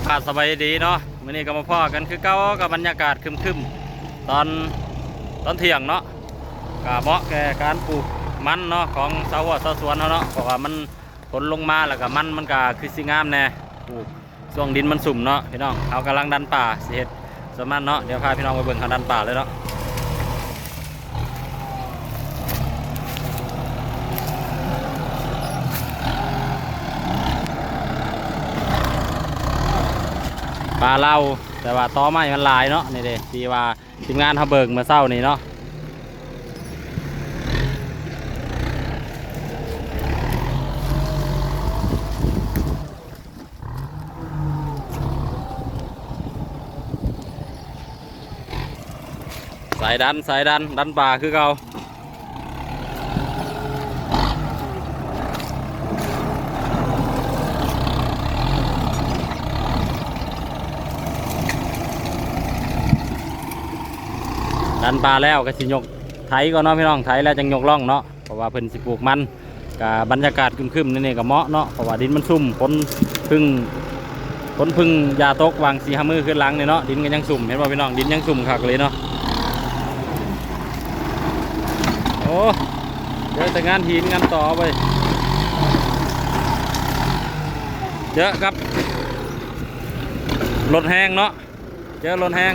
ากาศสบายดีเนาะมื้อนี้ก็มาพ่อกันคือเก่ากับบรรยากาศคึมๆตอนตอนเที่ยงเนาะก็เหมาะแก่การปลูกมันเนาะของชาวหัวชาวสวนเนาะเนาะเพราะว่ามันผลลงมาแล้วก็มันมันก็คือสิงามแน่ปลูกช่วงดินมันสุ่มเนาะพี่น้องเอากำลังดันป่าสิเฮ็ดสมันเนาะเดี๋ยวพาพี่น้องไปเบิ่งเขาดันป่าเลยเนาะ ปลาเล่าแต่ว่าต้อไม้มันลายเนาะนี่เด้ทีว่าทีมงานเขาเบิกมาเศร้านี่เนาะสายดันสายดันดันป่าคือเก่า ดันป่าแล้วก็สิยกไถก่อนเนาะพี่น้องไถแล้วจังยกล่องเนาะเพราะว่าเพิ่นสิปลูกมันกับบรรยากาศคึมๆนี่นี่ก็เหมาะเนาะเพราะว่าดินมันซุ่มฝนพึ่งฝนพึ่งยาตกวางสีหามือขึ้นหลังนี่เนาะดินก็ยังสุ่มเห็นป่พี่น้องดินยังสุ่มคักเลยเนาะโอ้เดี๋ยวแต่งานหินงานต่อไปเยอะครับรถแห้งเนาะเจอรถแห้ง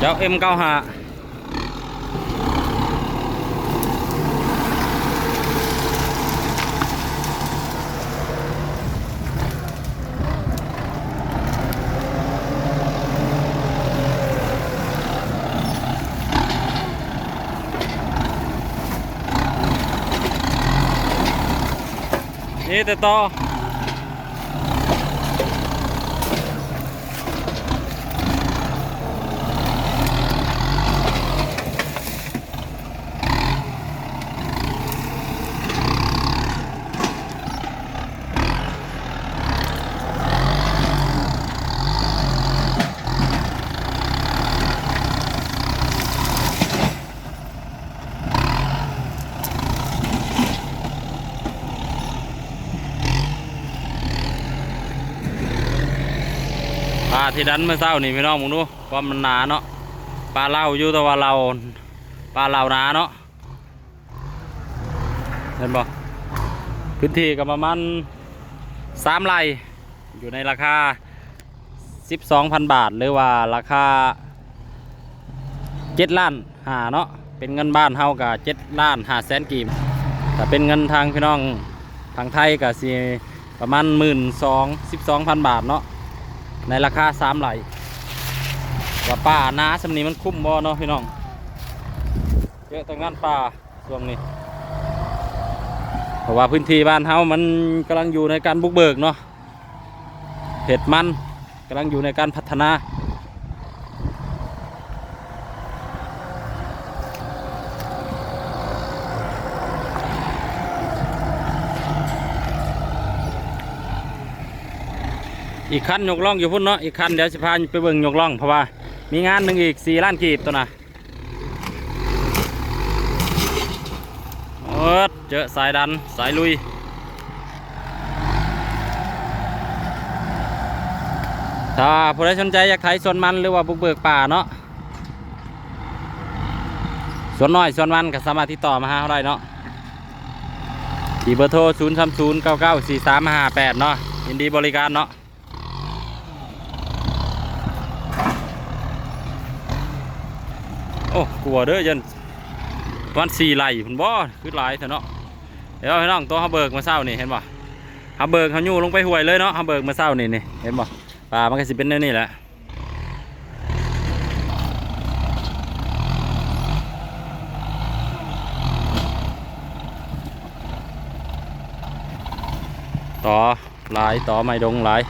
เดี๋ยวเอ็มเก้าหานี่แต่ต่อ ที่ดันเมื่อเช้านี่พี่น้องมึงดูความมันหนาเนาะปลาเล่าอยู่แต่ว่าเราปลาเล่าหนาเนาะเห็นบ่พื้นที่ก็ประมาณสามไร่อยู่ในราคา 12,000 บาท หรือว่าราคา7ล้านหาเนาะเป็นเงินบ้านเฮากับ7ล้าน5แสนกีบแต่เป็นเงินทางพี่น้องทางไทยก็สิประมาณหมื่นสองสิบสองพันบาทเนาะ ในราคาสามไหลว่าป่าน้าสำนีมันคุ้มบ่เนาะพี่น้องเยอะแต่งานป่าช่วงนี้เพราะว่าพื้นที่บ้านเฮามันกำลังอยู่ในการบุกเบิกเนาะเห็ดมันกำลังอยู่ในการพัฒนา อีกคันยกล่องอยู่พุ่นเนาะอีกคันเดี๋ยวสิพาไปเบิ่งยกล่องเพราะว่ามีงานหนึ่งอีกสี่ล้านกีบตัวน่ะเออเจอสายดันสายลุยถ้าผู้ใดสนใจอยากไถสวนมันหรือว่าบุกเบิกป่าเนาะสวนน้อยสวนมันก็สามารถติดต่อมาหาเราได้เนาะที่เบอร์โทร 0 3 0 9 9 4 3 5 8 เนาะยินดีบริการเนาะ โอ้ กลัวเด้อยันวันสี่ไหลพุ่นบ่คือหลายเถอะเนาะเดี๋ยวให้น้องตัวเขาเบิกมาเศร้านี่เห็นบ่เขาเบิกเขาอยู่ลงไปห่วยเลยเนาะเขาเบิกมาเศร้านี่นี่เห็นบ่ปลามันก็สิเป็นแนวนี่แหละต่อหลายต่อไม่ดงหลาย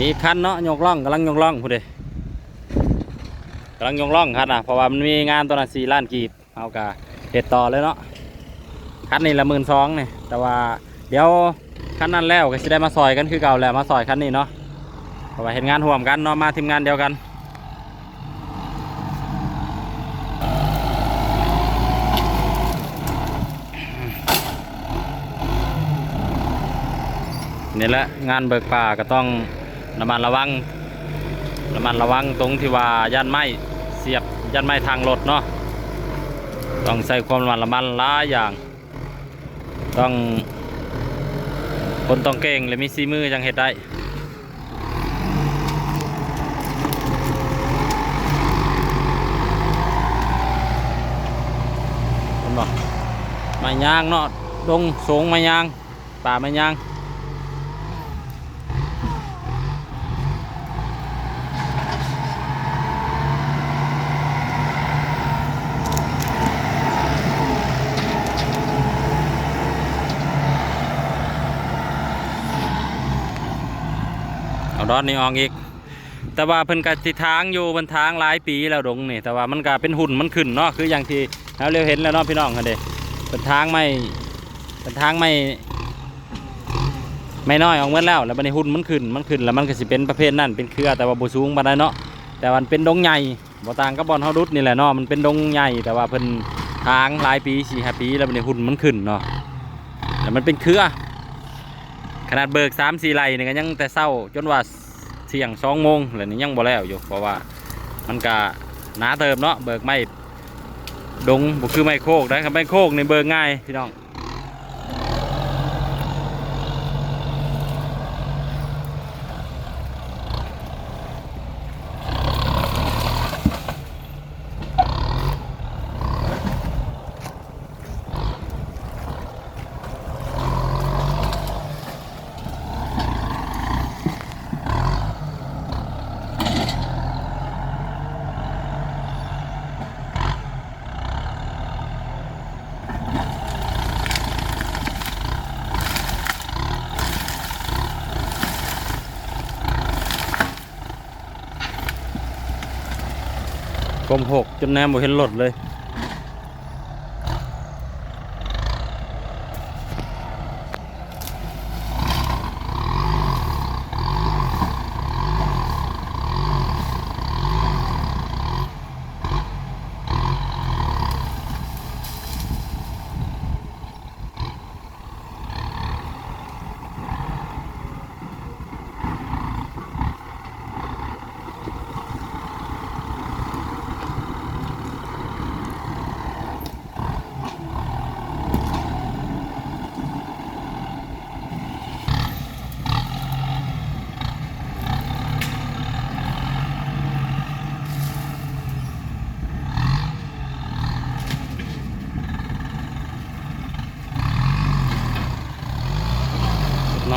มีคันเนาะยกล่องกำลังยกล่องพูดเลยกำลังยกล่องคันอะเพราะว่ามันมีงานตัวนั้นสี่ล้านกีบเอากะเห็ดต่อเลยเนาะคันนี้ละหมื่นสองเนี่ยแต่ว่าเดี๋ยวคันนั้นแล้วก็จะได้มาซอยกันคือเก่าแหละมาซอยคันนี้เนาะเพราะว่าเห็นงานห่วมกันเนาะมาทีมงานเดียวกันนี่แหละงานเบิกป่าก็ต้อง ระมัดระวังระมัดระวังตรงที่ว่ายันไม้เสียบยันไม้ทางรถเนาะต้องใส่ความระมัดระวังหลายอย่าง ต้องคนต้องเก่งและมีซีมือจังเฮ็ดได้คนบอกไม้ยางเนาะดงสูงไม้ยาง ป่าไม้ยาง เอดอนนี้ออกอีก แต่ว่าเพิ่นก็สิทางอยู่บนทางหลายปีแล้วดงนี่แต่ว่ามันก็เป็นหุ่นมันขึ้นเนาะคืออย่างที่เราเรียเห็นแล้วเนาะพี่น้องกันเด้เป็นทางไม่เป็นทางไม่ไม่น้อยออกเมื่อแล้วแล้วบันี้หุ่นมันขึ้นมันขึ้นแล้วมันก็สิเป็นประเภทนั้นเป็นเครือแต่ว่าบ่สูงปานใดเนาะแต่วันเป็นดงใหญ่บ่ต่างกับบอนเฮาดุดนี่แหละเนาะมันเป็นดงใหญ่แต่ว่าเพิ่นทางหลายปี4 5ปีแล้วบันี้หุ่นมันขึ้นเนาะแล้วมันเป็นเครือ ขนาดเบิกสามสี่ไร่นี่ก็ยังแต่เศร้าจนว่าเที่ยงสองโมงเลยนี่ยังบ่แล้วอยู่เพราะว่ามันก็หนาเติมเนาะเบิกไม่ดงบุคือไม่โคกนะครับไม่โคกในเบิกง่ายพี่น้อง กลมหกจนแนมบ่เห็นรถเลย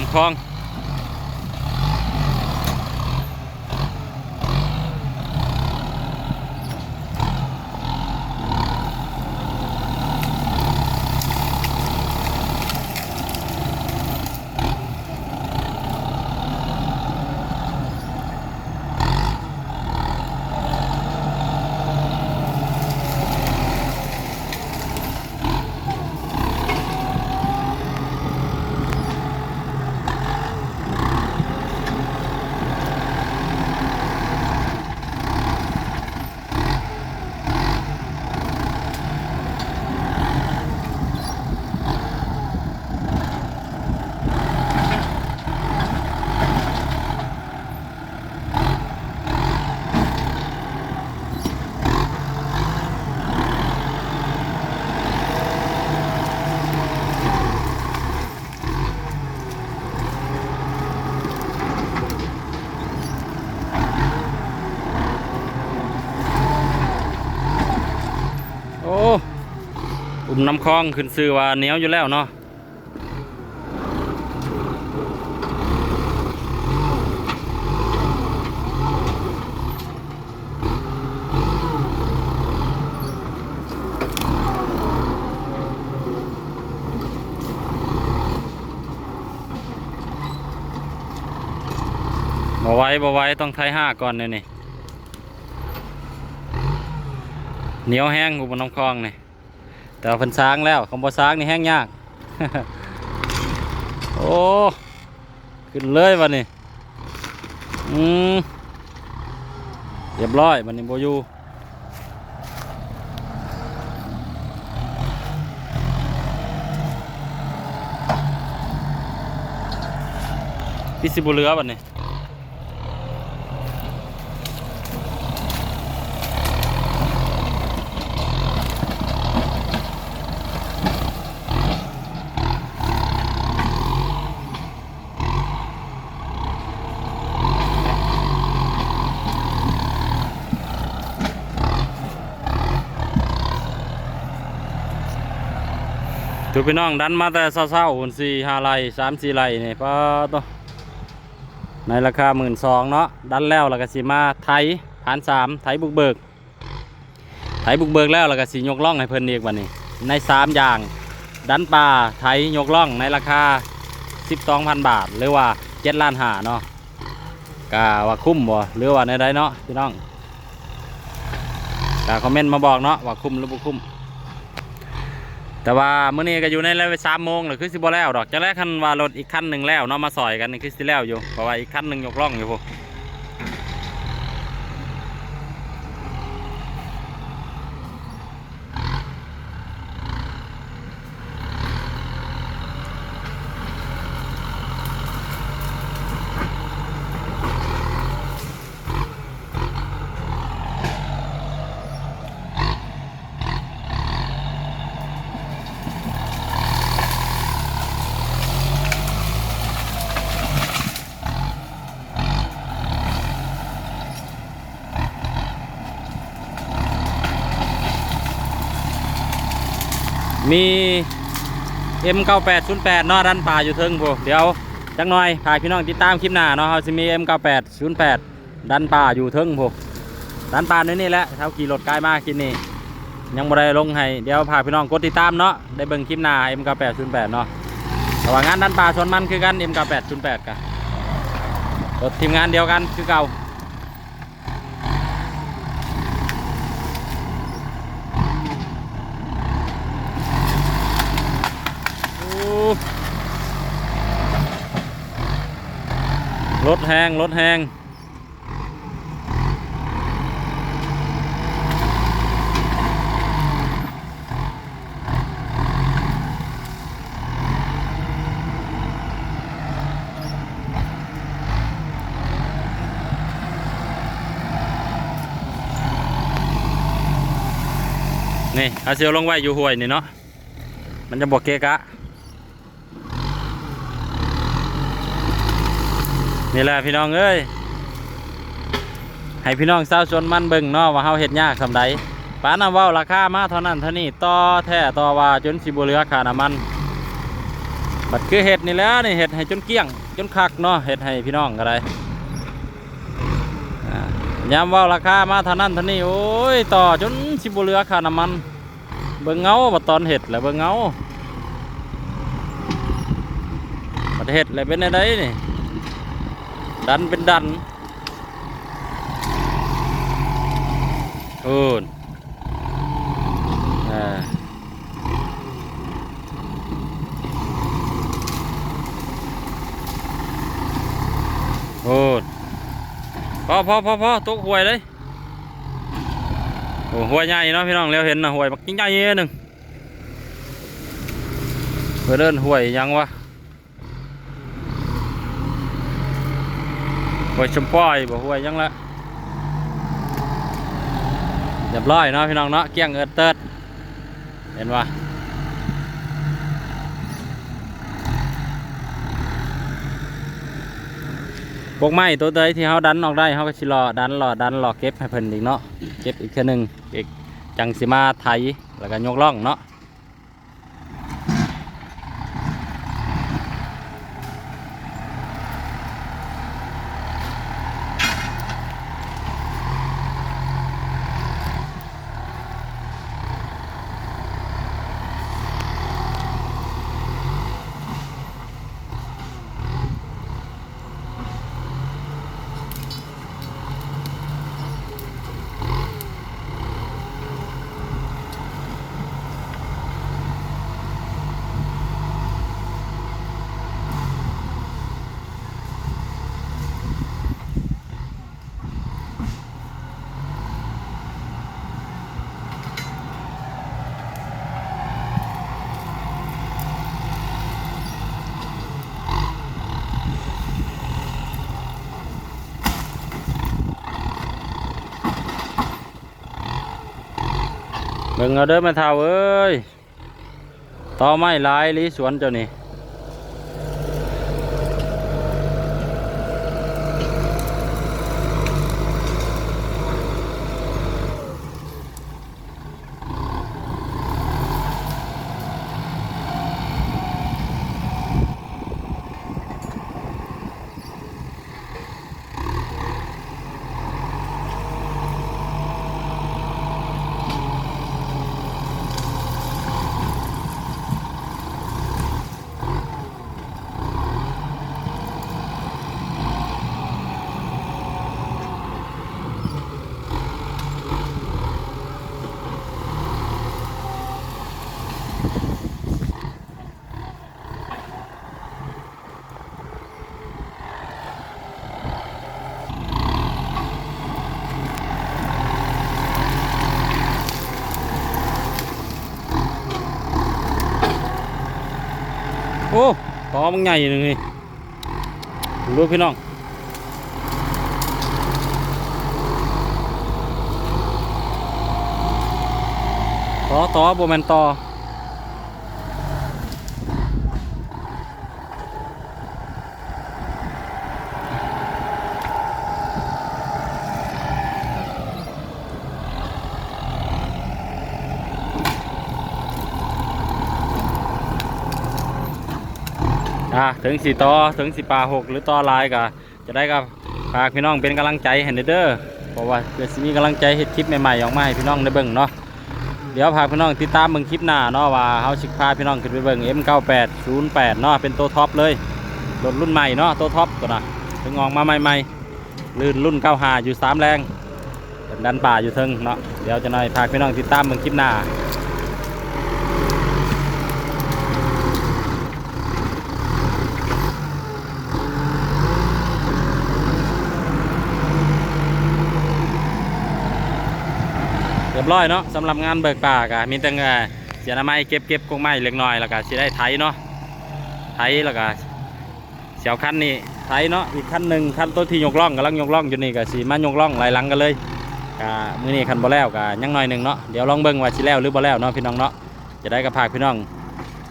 ำคลองโอ้อุ่ มน้ำคลองขึ้นซื้อว่าเหนียวอยู่แล้วเนาะบบ่ไว้บ่ไว้ต้องไทยห้าก่อนเนี่ยนี่เหนียวแห้งกูบนน้ำคลองนี่ แต่ว่าเพิ่นสร้างแล้วคำบ่สร้างนี่แห้งยาก โอ้ขึ้นเลยวันนี้อืมเรียบร้อยวันนี้โบยูพี่สิบุเรือวันนี้ ถูพี่น้องดันมาแต่เศร้าๆหุ่นสี่ห้าไร่สามสี่ไร่นี่ป้าตัวในราคาหมื่นสองเนาะดันแล้วแล้วก็สิมาไทยผ่านสามไทยบุกเบิกไถบุกเบิกแล้วแล้วก็สียกล่องให้เพิ่นอีกวันนี้ ในสามอย่าง ดันปลาไถยกล่องในราคา12,000บาท หรือว่า7ล้านหาเนาะกาว่าคุ้มบ่หรือว่าในใดเนาะพี่น้องกาคอมเมนต์มาบอกเนาะว่าคุ้มหรือบ่คุ้ม แต่ว่ามื้อนี้ก็อยู่ในเลาสามโมงหรือคือสิบ่แล้วดอกจะแรกคันว่ารถอีกคันหนึ่งแล้วเนาะมาซอยกันนี่คือสิแล้วอยู่เพราะว่าอีกคันหนึ่งยกล่องอยู่พวก มี M9808 เนาะดันป่าอยู่เทิงพวกเดี๋ยวจังหน่อยพาพี่น้องติดตามคลิปหน้าเนาะเขาจะมี M9808 ดันป่าอยู่เทิงพวกดันป่านี่นี่แหละเท่าขี่รถกายมากินนี่ยังบ่ได้ลงให้เดี๋ยวพาพี่น้องกดติดตามเนาะได้เบิ่งคลิปหน้า M9808 เนาะแต่ว่างานดันป่าส่วนมันคือกัน M9808 กันรถทีมงานเดียวกันคือเก่า โอ้ รถแห้งรถแห้งนี่อาเซียวลงไว้อยู่ห้วยนี่เนาะ มันจะบอกเกะกะ นี่แหละพี่น้องเอ้ยให้พี่น้องชาวชนมันเบิ่งเนาะว่าเฮาเฮ็ดยากสำใดป้านำว้าราคามาเท่านั้นเท่านี้ต่อแท้ต่อว่าจนสิบ่เหลือค่าน้ำมันบัดคือเฮ็ดนี่แล้วนี่เฮ็ดให้จนเกี้ยง จนคักเนาะเฮ็ดให้พี่น้องก็ได้ยามว้าราคามาเท่านั้นเท่านี้โอ้ยต่อจนสิบเหลือค่าน้ำมัน เบิ่งเงาบัดตอนเฮ็ดแล้วเบิ่งเงาบัดเฮ็ดแล้วเป็นอะไดนี่ ดันเป็นดันโอ้นอ่าโอ้นพอพอพอพอตกหวยเลยโอ้หวยใหญ่เนาะพี่น้องแล้วเห็นนะหวยบักยิ่งใหญ่นิดหนึ่งเพื่อเดินหวยยังวะ หวยชมป้อยบ่หวยยังละเรียบร้อยเนาะพี่น้องเนาะเกี้ยงเอิดเติดเห็นว่าพวกไม้ตัวใดที่เขาดันออกได้เขาก็ชิรอดันหล่อดันหล่อเก็บให้เพิ่นอีกเนาะเก็บอีกเทื่หนึ่งอีกจังสิมาไถแล้วก็ยกล่องเนาะ เบิ่งเอาเด้อแม่เฒ่าเอ้ยต่อไม้หลายลีสวนเจ้านี่โอ้ต่อมันใหญ่หนึ่งนี่ดูพี่น้องต่อต่อโบแมนต่อ อะถึงสีต่อถึงสีปลาหกหรือต่อลายก็จะได้กับฝากพี่น้องเป็นกำลังใจให้เด้อเพราะว่าเพื่อสิมีกำลังใจเฮ็ดคลิปใหม่ๆออกมาให้พี่น้องได้เบิ่งเนาะเดี๋ยวพาพี่น้องติดตามเบิ่งคลิปหน้าเนาะว่าเฮาสิพาพี่น้องขึ้นไปเบิ่ง M9808 เนาะเป็นตัวท็อปเลยรถรุ่นใหม่เนาะตัวท็อปตัวน่ะถึงออกมาใหม่ๆลื่นรุ่น95อยู่3แรงดันป่าอยู่ทึงเนาะเดี๋ยวจะหน่อยพาพี่น้องติดตามเบิ่งคลิปหน้า ร้อยเนาะสำหรับงานเบิกป่ากะมีแต่เอ่อเสียน้ำไม้เก็บเก็บกงไม้เล็กน้อยแล้วก็สิได้ไถเนาะไถแล้วก็เสียวคันนี้ไถเนาะอีกคันหนึ่งคันตัวที่ยกล่องกำลังยกล่องอยู่นี่ก็สีมายกล่องไหลายหลังกันเลยกะมื้อนี้คันบ่แล้วกะยังน้อยหนึ่งเนาะเดี๋ยวลองเบิ่งว่าสิแล้วหรือบ่แล้วเนาะพี่น้องเนาะจะได้กับพากพี่น้อง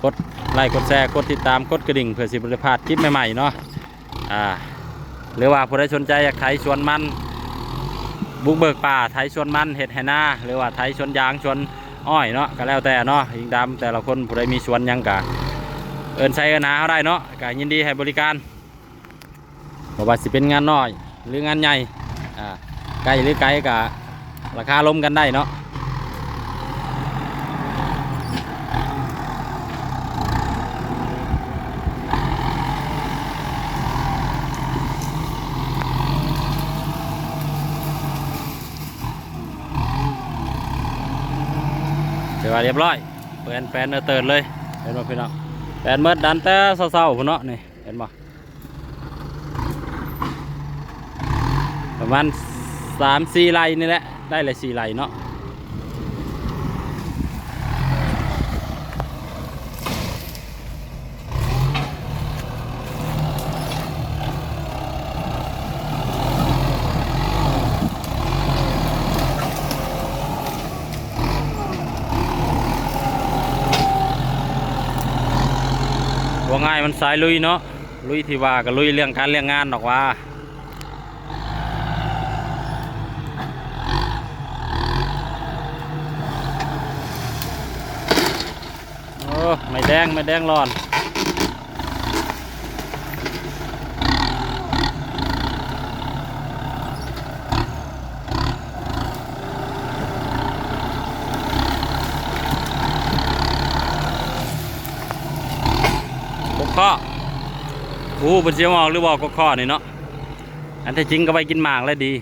กดไลค์กดแชร์กดติดตามกดกระดิ่งเพื่อสิบ่ได้พลาดคลิปใหม่ๆเนาะอ่าหรือว่าผู้ใดสนใจอยากไถสวนมัน บุกเบิกป่าไทยชวนมันเห็ดไหนาหรือว่าไทยชวนยางชวนอ้อยเนาะก็แล้วแต่เนาะยิงดำแต่ละคนผู้ใดมีชวนยังกะเอินใช้กันหาเขาได้เนาะกะยินดีให้บริการบ่ว่าสิเป็นงานน้อยหรืองานใหญ่อ่าไกลหรือไกลกะราคาล้มกันได้เนาะ เรียบร้อยเปิดแปนเนเติร์ดเลยเห็นบ่พี่น้องแปนเมื่อดันแต่เศร้าๆพุ่นเนาะนี่เห็นบ่ประมาณสามสี่ไร่นี่แหละได้เลยสี่ไร่เนาะว่ายมันสายลุยเนาะลุยที่ว่าก็ลุยเรื่องการเรื่องงานหรอกว่าโอ้ไม่แดงไม่แดงร้อน ข้ออู้เป็นเสียงออกหรือบอกกกข้อนี่เนาะอันที่จริงก็ไปกินหมากแล้วดี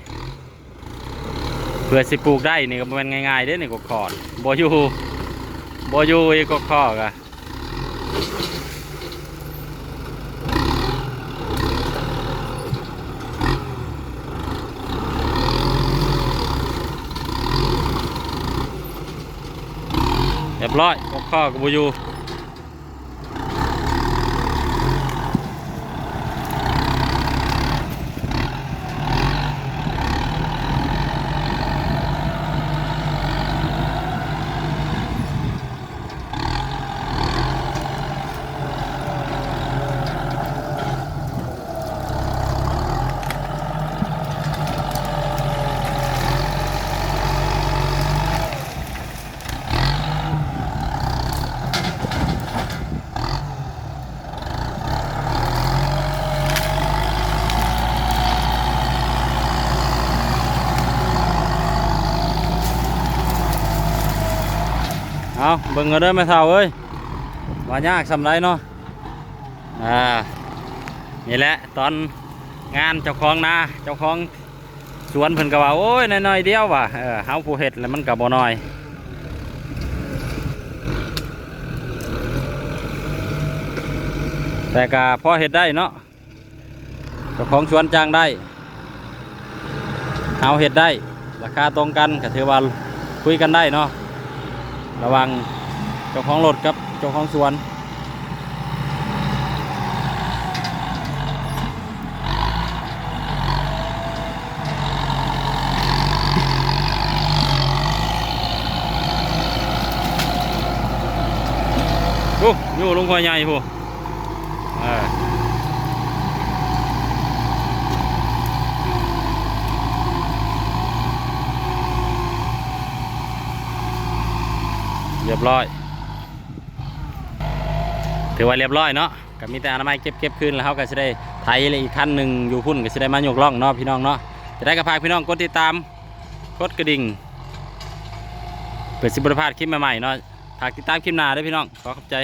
เพื่อสิปลูกได้นี่ก็เป็นง่ายๆเด้นี่กกขอนบอยู่บอยู่อีกกกข้อกะเรียบร้อยกกข้อก็บ่อยู่ เอาเบิ่งเอาเด้อแม่เฒ่าเอ้ยว่ายากสำไรเนาะอ่านี่แหละตอนงานเจ้าของนาเจ้าของสวนเพิ่นก็ว่าโอ้ยน้อยๆเดียวว่ะเออเฮาผู้เฮ็ดแล้วมันก็บ่น้อยแต่ก็พอเฮ็ดได้เนาะเจ้าของสวนจ้างได้เอาเฮ็ดได้ราคาตรงกันก็ถือว่าคุยกันได้เนาะ ระวังเจ้าของรถครับเจ้าของสวนโอ้ยู่ลงคอใหญ่พูเออเรียบร้อย ถือว่าเรียบร้อยเนาะก็มีแต่อนามัยเก็บเก็บคืนแล้วเขาก็จะได้ไถเลยอีกขั้นหนึ่งอยู่พุ่นก็จะได้มายกล่องเนาะพี่น้องเนาะจะได้กระพากพี่น้องกดติดตามกดกระดิ่งเปิดสิบประพาดคลิปใหม่ๆเนาะฝากติดตามคลิปหน้าด้วยพี่น้องขอขอบใจ